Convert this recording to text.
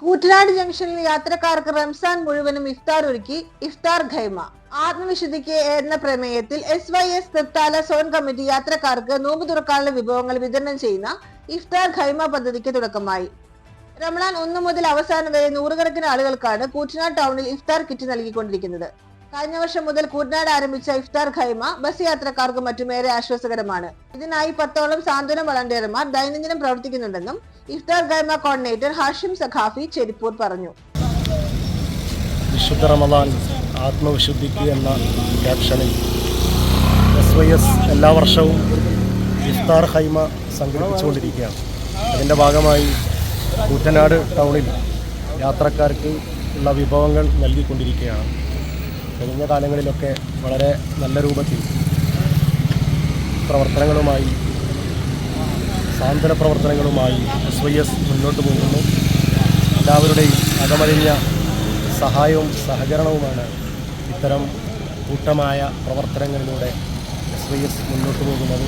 കൂറ്റനാട് ജംഗ്ഷനിൽ യാത്രക്കാർക്ക് റംസാൻ മുഴുവനും ഇഫ്താർ ഒരുക്കി ഇഫ്താർ ഖൈമ. ആത്മവിശുദ്ധിക്ക് എന്ന പ്രമേയത്തിൽ S Y S Thrithala zone committee യാത്രക്കാർക്ക് നോമ്പ് തുറക്കാനുള്ള വിഭവങ്ങൾ വിതരണം ചെയ്യുന്ന ഇഫ്താർ ഖൈമ പദ്ധതിക്ക് തുടക്കമായി. റമളാൻ ഒന്ന് മുതൽ അവസാനം വരെ നൂറുകണക്കിന് ആളുകൾക്കാണ് കൂറ്റനാട് ടൗണിൽ ഇഫ്താർ കിറ്റ് നൽകിക്കൊണ്ടിരിക്കുന്നത്. കഴിഞ്ഞ വർഷം മുതൽ കൂറ്റനാട് ആരംഭിച്ച ഇഫ്താർ ഖൈമ ബസ് യാത്രക്കാർക്കും മറ്റുമേറെ ആശ്വാസകരമാണ്. ഇതിനായി പത്തോളം സാന്ത്വന വളണ്ടിയർമാർ ദൈനംദിനം പ്രവർത്തിക്കുന്നുണ്ടെന്നും ഇഫ്താർ ഖൈമ കോർഡിനേറ്റർ ഹാഷിം സഖാഫി ചെരിപ്പൂർ പറഞ്ഞു. വിശുദ്ധ റമദാൻ ആത്മവിശുദ്ധിക്ക് എന്ന ക്യാപ്ഷനിൽ എസ് വൈ എസ് എല്ലാ വർഷവും ഇഫ്താർ ഖൈമ സംഘടിപ്പിച്ചുകൊണ്ടിരിക്കുകയാണ്. അതിന്റെ ഭാഗമായി കൂറ്റനാട് ടൗണിൽ യാത്രക്കാർക്ക് ഉള്ള വിഭവങ്ങൾ നൽകിക്കൊണ്ടിരിക്കുകയാണ്. കഴിഞ്ഞ കാലങ്ങളിലൊക്കെ വളരെ നല്ല രൂപത്തിൽ പ്രവർത്തനങ്ങളുമായി സാന്ത്വന പ്രവർത്തനങ്ങളുമായി എസ് വൈ എസ് മുന്നോട്ട് പോകുന്നു. എല്ലാവരുടെയും അകമഴിഞ്ഞ സഹായവും സഹകരണവുമാണ് ഇത്തരം കൂട്ടമായ പ്രവർത്തനങ്ങളിലൂടെ എസ് വൈ എസ് മുന്നോട്ട് പോകുന്നത്.